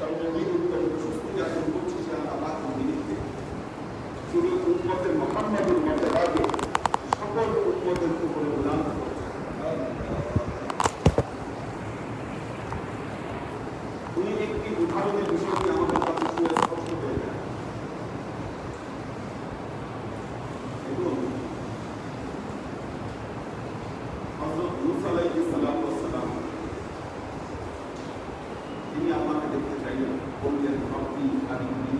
সর্ববিধ উত্তম সুস্থ যাপন করছি সে আল্লাহ নিমিত্তে শুধু উন্মতের মোহাম্মদের মর্যাদাকে সকল উন্মতের উপরে প্রদান উনি একটি উদাহরণের বিষয়টি আমাদের কাছে সুস্পষ্ট হয়ে যায় এবং হযরত মুসা আলাইহিস সালাতু ওয়াস সালাম তিনি আল্লাহকে দেখতে চাইলেন বললেন রব্বি আরিনি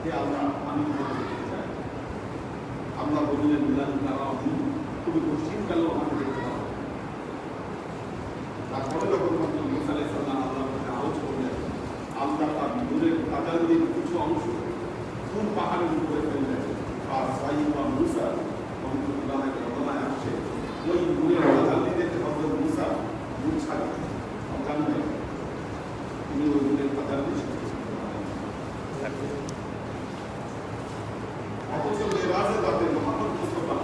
হে আল্লাহ আমি তোমাকে দেখতে চাই আল্লাহ বললেন লান তারানি তুমি আমরা দেখতে পাবো। তারপরে যখন হযরত মিসালে সাল্লাহ কাছে আওয়াজ করলেন আল্লাহ তার নূরের তাজাল্লির কিছু অংশ কোন পাহাড়ের উপরে ফেললেন আর সাইবা মুসা রহমতুল্লাহ ঘটনায় আসছে, ওই নূরের তাজাল্লি দেখে হযরত মুসা নূর ছাড়া অজ্ঞান হয়ে গেলেন। তিনি ওই নূরের তাজাল্লি অথচ মেরাজে তাতে মোহাম্মদ মুস্তাফা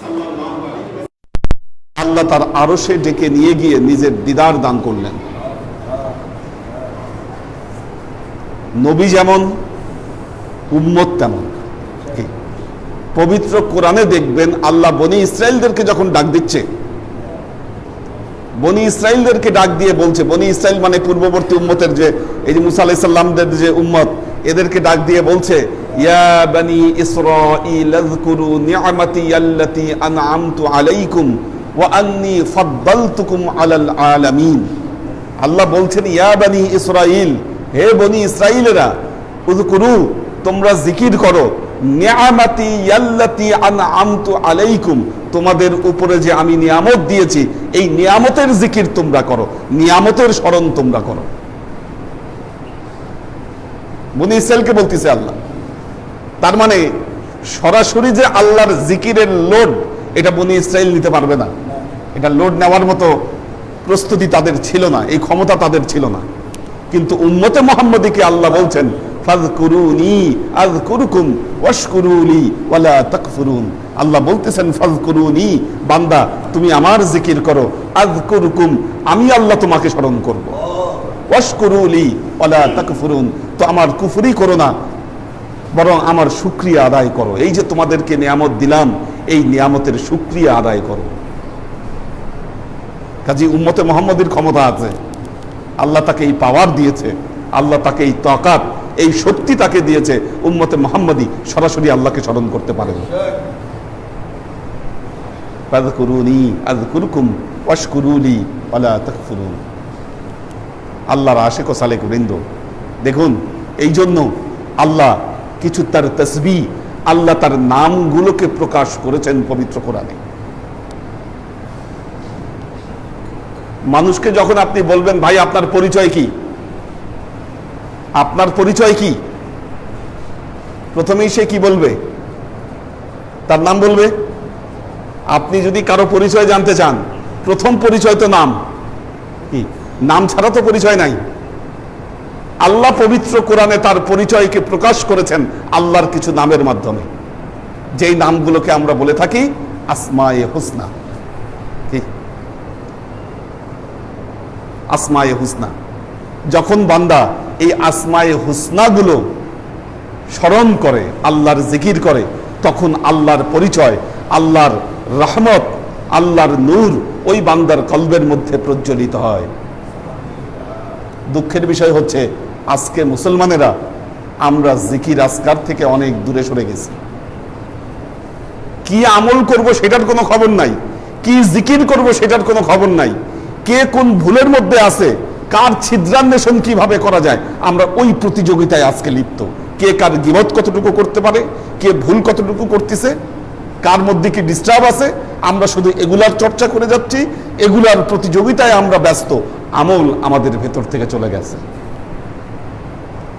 সাল্লাল্লাহু আলাইহি ওয়াসাল্লাম আল্লাহ তার আরশে ডেকে নিয়ে গিয়ে নিজের দিদার দান করলেন। নবী যেমন, উম্মত তেমন। পবিত্র কোরআনে দেখবেন আল্লাহ বনি ইসরায়েলদেরকে যখন ডাক দিচ্ছে, বনি ইসরায়েলদেরকে ডাক দিয়ে বলছে, বনি ইসরায়েল মানে পূর্ববর্তী উম্মতের যে, এই যে মুসা আলাইসাল্লামদের যে উম্মত, এদেরকে ডাক দিয়ে বলছে, ইয়া বানি ইসরাঈল, আযকুরু নি'মাতি আল্লাতী আন'আমতু আলাইকুম আলাল আলামিন। আল্লাহ বলছেন, ইয়া বানি ইসরাঈল, হে বনি ইসরাঈলেরা, উযকুরু, তোমরা জিকির করো। ইয়াল্লাতি আনআমতু আলাইকুম, তোমাদের উপরে যে আমি নিয়ামত দিয়েছি, এই নিয়ামতের জিকির তোমরা করো। নিয়ামতের স্মরণ তোমরা করো। বনি ইসরায়েলকে বলতেছে আল্লাহ। তার মানে সরাসরি যে আল্লাহর জিকিরের লোড এটা বনি ইসরায়েল নিতে পারবে না। এটা লোড নেওয়ার মতো প্রস্তুতি তাদের ছিল না, এই ক্ষমতা তাদের ছিল না। কিন্তু উম্মতে মোহাম্মদীকে আল্লাহ বলছেন ফাজকুরুনি আযকুরুকুম ওয়াশকুরুলি ওয়ালা তাকফুরুন। আল্লাহ বলতেছেন ফাজকুরুনি বান্দা, তুমি আমার জিকির করো। আযকুরুকুম, আমি আল্লাহ তোমাকে স্মরণ করব। ওয়াশকুরুলি ওয়ালা তাকফুরুন, তো আমার কুফরি করো না, বরং আমার শুক্রিয়া আদায় করো। এই যে তোমাদেরকে নিয়ামত দিলাম এই নিয়ামতের শুক্রিয়া আদায় করো। কাজী উম্মতে মোহাম্মদের ক্ষমতা আছে। আল্লাহ তাকে এই পাওয়ার দিয়েছে, আল্লাহ তাকে এই তাকাত, এই শক্তি তাকে দিয়েছে, উম্মতে মোহাম্মদী সরাসরি আল্লাহকে স্মরণ করতে পারে না ফাযকুরুনি, আযকুরকুম, ওয়াশকুরুলি আল্লাহর আশেক সালেক বৃন্দ। দেখুন এই জন্য আল্লাহ কিছু তার তসবি আল্লাহ তার নামগুলোকে প্রকাশ করেছেন পবিত্র কোরআনে। মানুষকে যখন আপনি বলবেন, ভাই, আপনার পরিচয় কি? আপনার পরিচয় কি? প্রথমেই সে কি বলবে? তার নাম বলবে? আপনি যদি কারও পরিচয় জানতে চান, প্রথম পরিচয় তো নাম। কি? নাম ছাড়া তো পরিচয় নাই। আল্লাহ পবিত্র কোরআনে তার পরিচয়কে প্রকাশ করেছেন আল্লাহর কিছু নামের মাধ্যমে। যেই নামগুলোকে আমরা বলে থাকি, আসমায়ে হুসনা। কি? আসমায়ে হুসনা। যখন বান্দা এই আসমা আসমায়ে হুসনাগুলো স্মরণ করে, আল্লাহর জিকির করে, তখন আল্লাহর পরিচয়, আল্লাহর রহমত, আল্লাহর নূর ওই বান্দার কলবের মধ্যে প্রজ্বলিত হয়। দুঃখের বিষয় হচ্ছে আজকে মুসলমানেরা আমরা জিকির আসকার থেকে অনেক দূরে সরে গেছি। কি আমল করব সেটার কোনো খবর নাই। কি জিকির করব সেটার কোনো খবর নাই। কে কোন ভুলের মধ্যে আছে, কার ছিদ্রান্বেষণ কীভাবে করা যায়, আমরা ওই প্রতিযোগিতায় আজকে লিপ্ত। কে কার গিবত কতটুকু করতে পারে, কে ভুল কতটুকু করতেছে, কার মধ্যে কি ডিস্টার্ব আছে, আমরা শুধু এগুলার চর্চা করে যাচ্ছি, এগুলার প্রতিযোগিতায় আমরা ব্যস্ত। আমল আমাদের ভেতর থেকে চলে গেছে।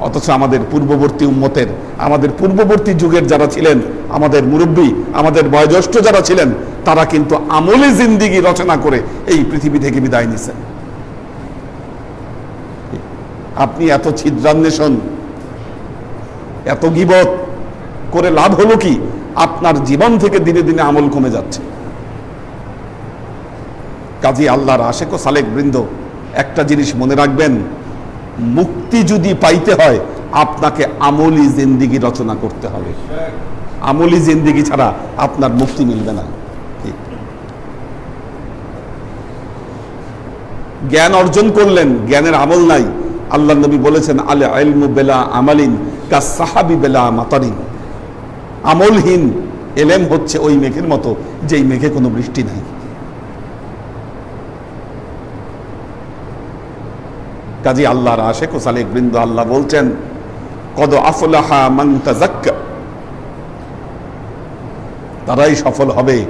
অথচ আমাদের পূর্ববর্তী উম্মতের, আমাদের পূর্ববর্তী যুগের যারা ছিলেন, আমাদের মুরব্বী, আমাদের বয়োজ্যেষ্ঠ যারা ছিলেন, তারা কিন্তু আমলে জিন্দিগি রচনা করে এই পৃথিবী থেকে বিদায় নিছেন আপনি এত ছিদ্রান্বেষণ, এত গিবত করে লাভ হলো কি? আপনার জীবন থেকে দিনে দিনে আমল কমে যাচ্ছে। কাজী আল্লাহর আশেক ও সালেক বৃন্দ, একটা জিনিস মনে রাখবেন মুক্তি যদি পাইতে হয়, আপনাকে আমলি জিন্দিগি রচনা করতে হবে। আমলি জিন্দিগি ছাড়া আপনার মুক্তি মিলবে না। জ্ঞান অর্জন করলেন, জ্ঞানের আমল নাই। আল্লাহ নবী বলেছেন, আলে আলমু বেলা আমালিন কা সাহাবি বেলা মাতারিন। আমলহীন এলেম হচ্ছে ওই মেঘের মতো, যেই মেঘে কোনো বৃষ্টি নাই। কাজী আল্লাহর আশেক ও সালেক বৃন্দ আল্লাহ বলছেন, কদ আফলাহা মান তাজাক্কা তারাই সফল হবে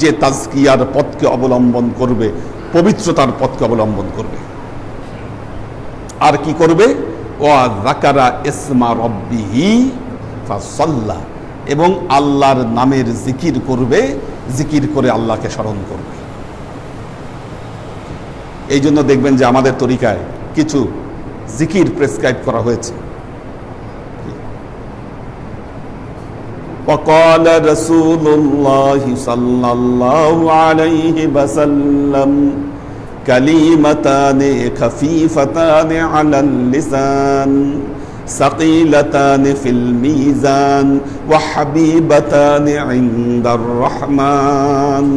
যে তাজকিয়ার পথকে অবলম্বন করবে, পবিত্রতার পথকে অবলম্বন করবে। আর কি করবে? ও জাকারা ইসমা রব্বিহি ফাসাল্লা এবং আল্লাহর নামের জিকির করবে, জিকির করে আল্লাহকে স্মরণ করবে। এই জন্য দেখবেন যে আমাদের তরিকায় কিছু জিকির প্রেসক্রাইব করা হয়েছে وقال رسول الله صلى الله عليه وسلم كلمتان خفيفتان على اللسان ثقيلتان في الميزان وحبيبتان عند الرحمن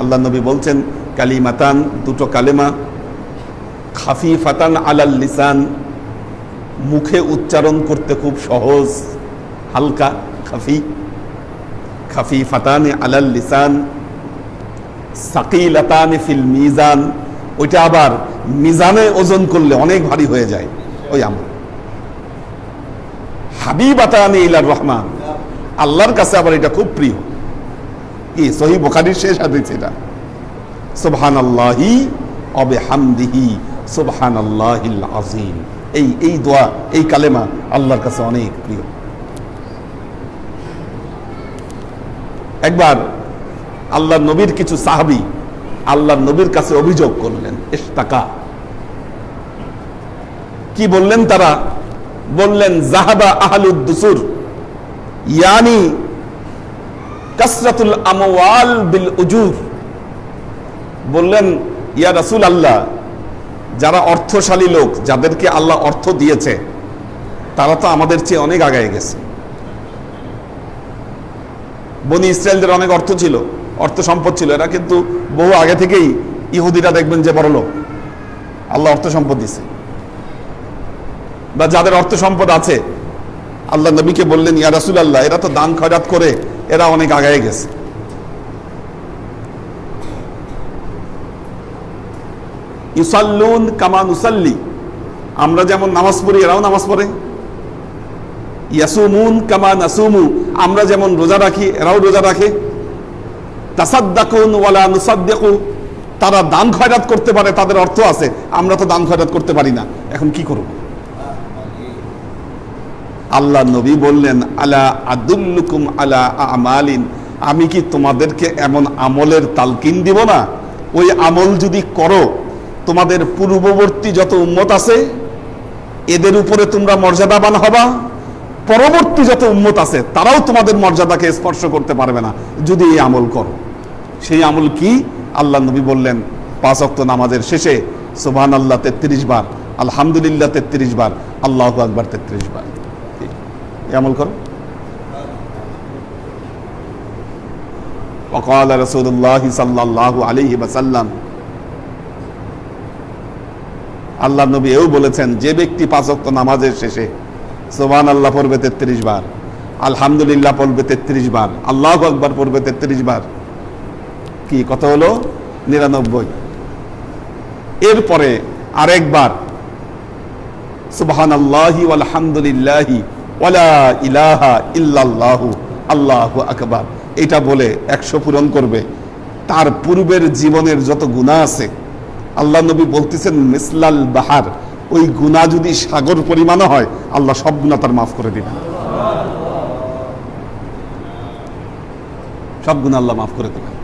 আল্লাহ নবী বলছেন কালিমাতান, দুটো কালেমা। খাফিফাতান আলাল লিসান, মুখে উচ্চারণ করতে খুব সহজ, হালকা, খাফি। খাফি ফাতানে আলাল লিসান, সাকিলাতানে ফিল মিজান। ওইটা আবার মিজানে ওজন করলে অনেক ভারী হয়ে যায়, ওই আমল। হাবিবাতানে ইলার রহমান। আল্লাহর কাছে আবার এটা খুব প্রিয়। কি, সহি বোখারির শেষ হাদিস এটা? অবে হামদিহি আজিম এই এই দোয়া, এই কালেমা আল্লাহর কাছে অনেক প্রিয়। একবার আল্লাহ নবীর কিছু সাহাবি আল্লাহ নবীর কাছে অভিযোগ করলেন ইস্তাকা কি বললেন তারা? বললেন জাহাবা আহলুদ দুসুর, ইয়ানি কাসরাতুল আমওয়াল বিল উজুর। বললেন, ইয়া রাসূল আল্লাহ যারা অর্থশালী লোক, যাদেরকে আল্লাহ অর্থ দিয়েছে, তারা তো আমাদের চেয়ে অনেক আগায় গেছে। বনি ইসরায়েলদের অনেক অর্থ ছিল, অর্থ সম্পদ ছিল, এরা কিন্তু বহু আগে থেকেই ইহুদিরা দেখবেন যে বড় লোক আল্লাহ অর্থ সম্পদ দিছে বা যাদের অর্থ সম্পদ আছে, আল্লাহ নবীকে বললেন, ইয়া রাসুল আল্লাহ এরা তো দান খয়রাত করে, এরা অনেক আগায় গেছে। ইউসাল্লুন কামা নুসাল্লি। আমরা যেমন নামাজ পড়ি, এরাও নামাজ পড়ে। ইয়াসুমুন কামা নাসুমু। আমরা যেমন রোজা রাখি, এরাও রোজা রাখে। তাসাদ্দাকুন ওয়ালা নুসাদ্দিকু। তারা দান খয়রাত করতে পারে, তাদের অর্থ আছে, আমরা তো দান খয়রাত করতে পারি না। এখন কি করব? আল্লাহ নবী বললেন, আলা আদুল্লুকুম আলা আমালিন। আমি কি তোমাদেরকে এমন আমলের তালকিন দিব না? ওই আমল যদি করো তোমাদের পূর্ববর্তী যত উম্মত আছে এদের উপরে তোমরা মর্যাদাবান হবা পরবর্তী যত উম্মত আছে তারাও তোমাদের মর্যাদাকে স্পর্শ করতে পারবে না যদি এই আমল করো সেই আমল কি আল্লাহ নবী বললেন পাঁচ অক্ত নামাজের শেষে সুবহান আল্লাহ তেত্রিশ বার আলহামদুলিল্লাহ তেত্রিশ বার আল্লাহ আকবার তেত্রিশ বার এই আমল করো وقال رسول الله صلى الله عليه وسلم আল্লাহ নবী এও বলেছেন, যে ব্যক্তি পাঁচ ওয়াক্ত নামাজের শেষে সোবান আল্লাহ পড়বে তেত্রিশ বার, আলহামদুলিল্লাহ পড়বে তেত্রিশ বার, আল্লাহ আকবার পড়বে তেত্রিশ বার। কি কত হলো? নিরানব্বই। এরপরে আরেকবার সুবহান আল্লাহি আলহামদুলিল্লাহি ইলাহা ইল্লাল্লাহু, আল্লাহু আকবার। এটা বলে একশো পূরণ করবে। তার পূর্বের জীবনের যত গুণা আছে আল্লাহ নবী বলতেছেন মিসলাল বাহার ওই গুণা যদি সাগর পরিমাণও হয় আল্লাহ সব গুণা তার মাফ করে দিবেন সব গুণা আল্লাহ মাফ করে দেবেন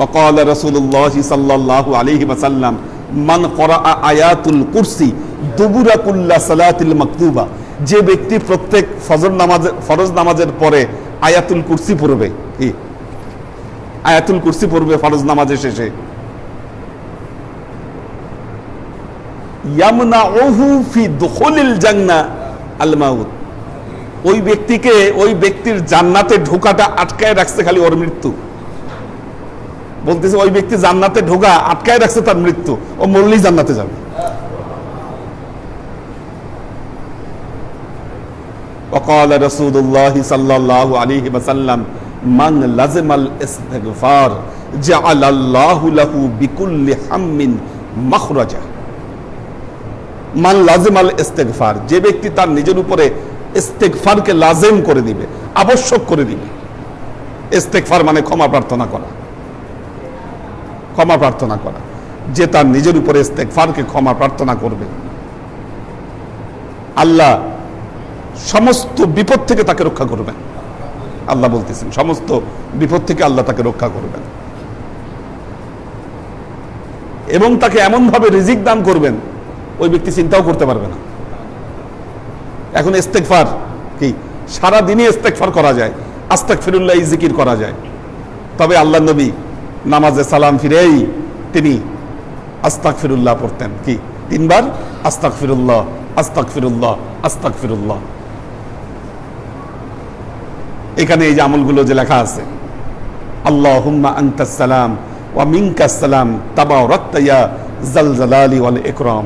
وقال رسول الله صلى الله عليه وسلم من قرأ آيات الكرسي دبر كل صلاة المكتوبة যে ব্যক্তি প্রত্যেক ফজর নামাজ ফরজ নামাজের পরে আয়াতুল কুরসি পড়বে কি আয়াতুল কুরসি পড়বে ফরজ নামাজের শেষে ইয়ামনাউহু ফি দুখুলিল জান্নাহ আল মাউত ওই ব্যক্তিকে ওই ব্যক্তির জান্নাতে ঢোকাটা আটকায় রাখছে খালি ওর মৃত্যু বলতেছে ওই ব্যক্তি জান্নাতে ঢোকা আটকায় রাখছে তার মৃত্যু ও মরলেই জান্নাতে যাবে وقال رسول الله صلى الله عليه وسلم من لزم الاستغفار جعل الله له بكل هم مخرجا মান লাজিমাল ইস্তেগফার। যে ব্যক্তি তার নিজের উপরে ইস্তেগফারকে লাজেম করে দিবে, আবশ্যক করে দিবে। ইস্তেগফার মানে ক্ষমা প্রার্থনা করা। ক্ষমা প্রার্থনা করা। যে তার নিজের উপরে ইস্তেগফারকে ক্ষমা প্রার্থনা করবে। আল্লাহ সমস্ত বিপদ থেকে তাকে রক্ষা করবেন। আল্লাহ বলতেছেন, সমস্ত বিপদ থেকে আল্লাহ তাকে রক্ষা করবেন। এবং তাকে এমন ভাবে রিজিক দান করবেন ওই ব্যক্তি চিন্তাও করতে পারবে না। এখন ইস্তেকফার কি? সারা দিনই ইস্তেকফার করা যায় আস্তাক ফিরুল্লাহ জিকির করা যায়। তবে আল্লাহ নবী নামাজে সালাম ফিরেই তিনি আস্তাক ফিরুল্লাহ পড়তেন। কি? তিনবার আস্তাক ফিরুল্লাহ আস্তাক ফিরুল্লাহ আস্তাক ফিরুল্লাহ এখানে এই যে আমলগুলো যে লেখা আছে আল্লাহ হুম্মা আন্তাসালাম ওয়া মিনকাসালাম তাবা রত্তাইয়া জালজালালি ওয়াল ইকরাম।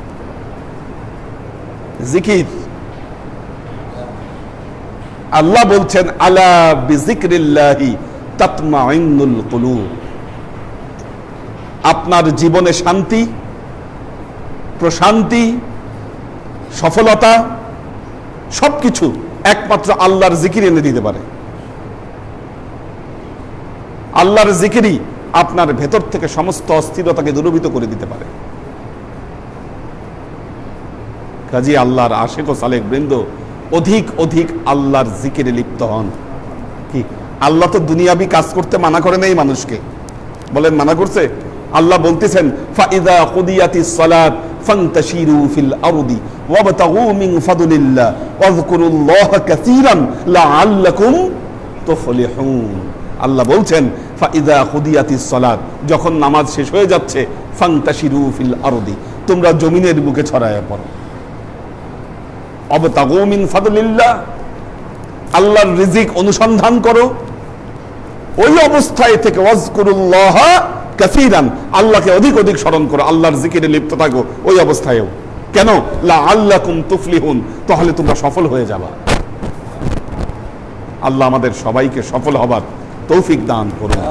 জিকির আল্লাহ বলছেন আলা বিজিক্রিল্লাহি তাতমাইন্নুল কুলুব আপনার জীবনে শান্তি প্রশান্তি সফলতা, সবকিছু একমাত্র আল্লাহর জিকির এনে দিতে পারে। আল্লাহর জিকিরই আপনার ভেতর থেকে সমস্ত অস্থিরতাকে দূরীভূত করে দিতে পারে। কাজী আল্লাহর আশেক ও সালেক বৃন্দ অধিক অধিক আল্লাহর জিকিরে লিপ্ত হন। কি? আল্লাহ তো দুনিয়াবি কাজ করতে মানা করে নেই মানুষকে। বলেন, মানা করছে? আল্লাহ বলতেছেন, ফাইদা সালাত ফান্তাশিরু ফিল আরদি ওয়াবতাগু মিন ফাদলিল্লাহ কাসীরান লাআল্লাকুম তুফলিহুন। আল্লাহ বলছেন, ফাইদা সালাত, যখন নামাজ শেষ হয়ে যাচ্ছে, ফান্তাশিরু ফিল আরদি, তোমরা জমিনের বুকে ছড়ায় পড়ো। আল্লাহর রিজিক অনুসন্ধান করো। ওই অবস্থায় থেকে আল্লাহকে অধিক অধিক স্মরণ করো, আল্লাহর জিকিরে লিপ্ত থাকো ওই অবস্থায়ও। কেন? লা তুফলিহুন। তাহলে তোমরা সফল হয়ে যাবা। আল্লাহ আমাদের সবাইকে সফল হবার তৌফিক দান করুন।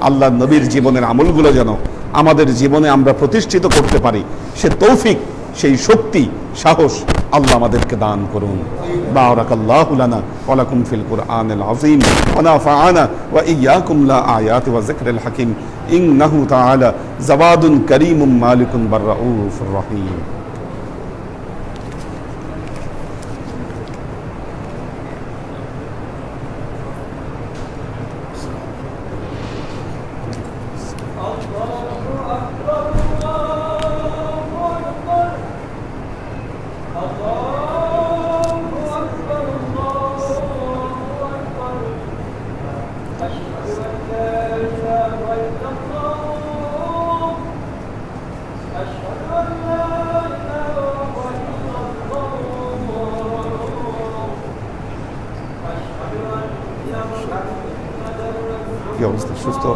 আল্লাহ নবীর জীবনের আমলগুলো যেন আমাদের জীবনে আমরা প্রতিষ্ঠিত করতে পারি, সে তৌফিক, সেই শক্তি সাহস আল্লাহ আমাদেরকে দান করুন বারাকাল্লাহু লানা ওয়া লাকুম ফিল কুরআনিল আযীম ওয়া নাফা'ানা ওয়া ইয়্যাকুম লা আয়াতি ওয়া যিকরিল হাকীম ইন্নাহু তাআলা জাওয়াদুন কারীমুম মালিকুন বাররাউফুর রহিম সুস্থ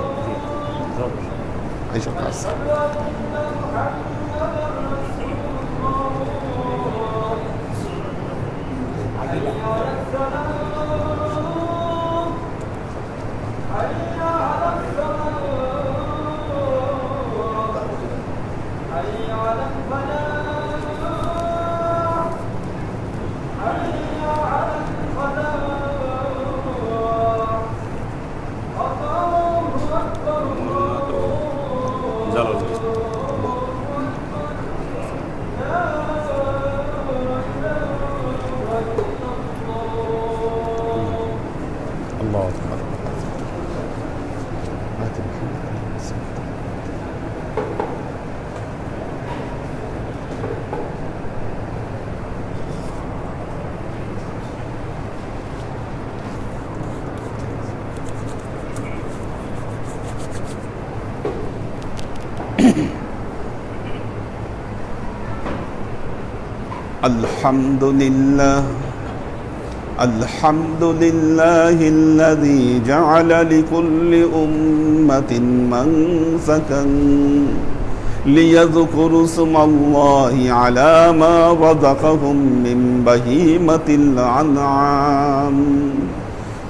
الحمد لله الحمد لله الذي جعل لكل أمة منسكا ليذكروا اسم الله على ما رزقهم من بهيمة الأنعام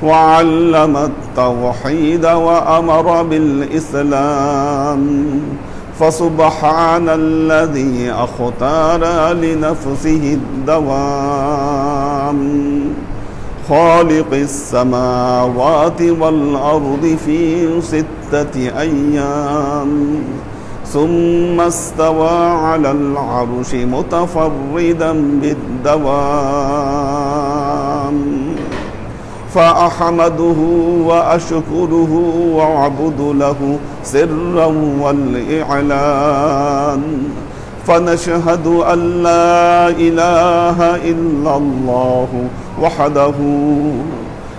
وعلم التوحيد وأمر بالإسلام فسبحان الذي أختار لنفسه الدوام. خالق السماوات والأرض في ستة أيام. ثم استوى على العرش متفردا بالدوام. فأحمده وأشكره وأعبد له سرا والإعلان. فنشهد أن لا إله إلا الله وحده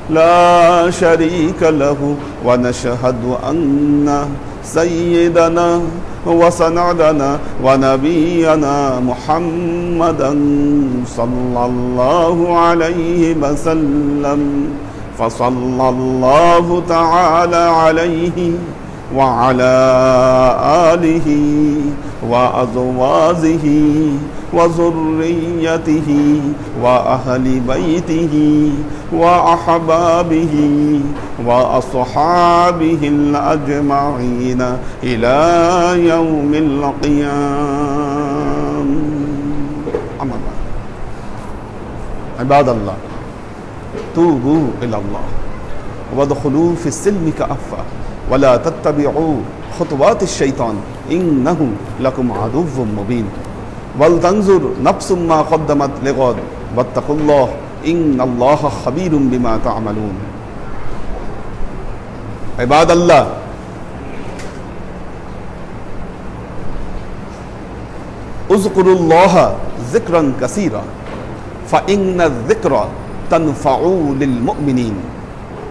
لا شريك له. ونشهد أن سيدنا وسندنا ونبينا محمدا صلى الله عليه وسلم. فصلى الله تعالى عليه وعلى آله وأزواجه وذريته وأهل بيته وأحبابه وأصحابه الأجمعين إلى يوم القيام. عباد الله توبوا إلى الله وادخلوا في السلم كأفة ওয়ালা তত্তাবি ও খতবাত শৈতান ইং নাহু লাকুম আদুব মবিন। ওয়াল তানজুর নফসুম্মা খদ্দামাত লেগদ বত্তাকুল্লাহ ইং আল্লাহ হাবিরুম বিমা তামালুন। এবাদ আল্লাহ উজকুরুল্লাহ জিক্রন কাসিরা ফা ইংনা জিক্র তনফাউলিল মুমিনিন।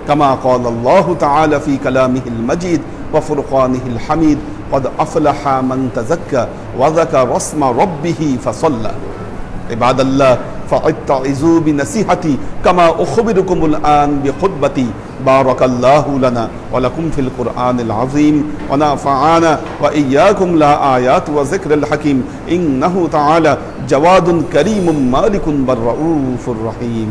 كما قال الله تعالى في كلامه المجيد وفرقانه الحميد قد أفلح من تزكى وذكر اسم ربه فصلى. عباد الله فاتعظوا بنصيحتي كما أخبركم الآن بخطبتي. بارك الله لنا ولكم في القرآن العظيم ونفعنا وإياكم لا آيات وذكر الحكيم. إنه تعالى جواد كريم مالك بالرؤوف الرحيم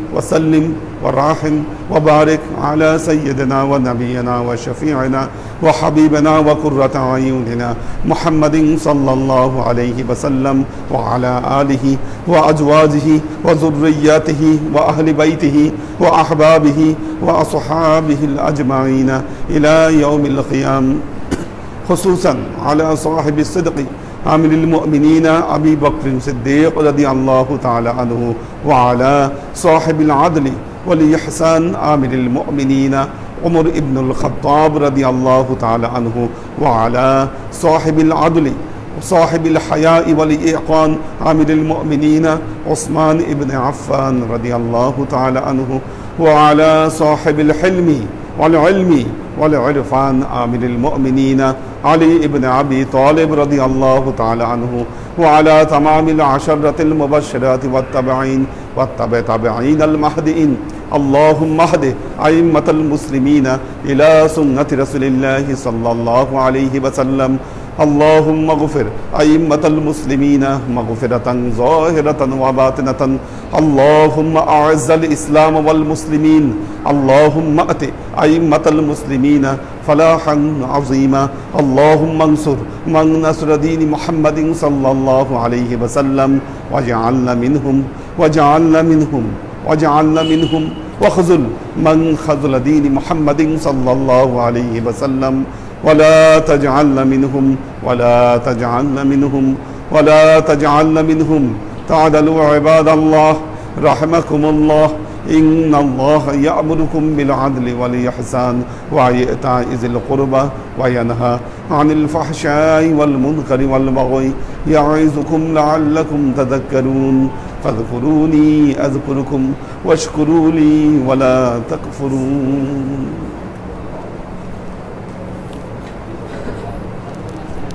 وسلم وراحم وبارك على سيدنا ونبينا وشفيعنا وحبيبنا وقرة أعيننا محمد صلى الله عليه وسلم وعلى آله وأزواجه وذرياته وأهل بيته وأحبابه وأصحابه الأجمعين إلى يوم القيامة خصوصا على صاحب الصدق عامل المؤمنين أبي بكر الصديق رضي الله تعالى عنه وعلى صاحب العدل والإحسان عامل المؤمنين عمر ابن الخطاب رضي الله تعالى عنه وعلى صاحب العدل وصاحب الحياء والإيقان عامل المؤمنين عثمان ابن عفان رضي الله تعالى عنه وعلى صاحب الحلم والعلم والعرفان عامل المؤمنين علي بن أبي طالب رضي الله تعالى عنه وعلى تمام العشرة المبشرات والتبعين والتبع تبعين المهدئين. اللهم اهد أئمة المسلمين إلى سنة رسول الله صلى الله عليه وسلم اللهم اغفر أئمة المسلمين مغفرة ظاهرة وباطنة. اللهم أعز الإسلام والمسلمين. اللهم أت أئمة المسلمين فلاحا عظيما. اللهم انصر من نصر دين محمد صلى الله عليه وسلم. واجعلنا منهم واجعلنا منهم واجعلنا منهم. واخذل من خذل دين محمد صلى الله عليه وسلم. ولا تجعلنا منهم ولا تجعلنا منهم ولا تجعلنا منهم. تعدلوا عباد الله رحمكم الله. إن الله يأمركم بالعدل والإحسان وإيتاء ذي القربى وينهى عن الفحشاء والمنكر والبغي يعظكم لعلكم تذكرون. فاذكروني أذكركم واشكروا لي ولا تكفرون.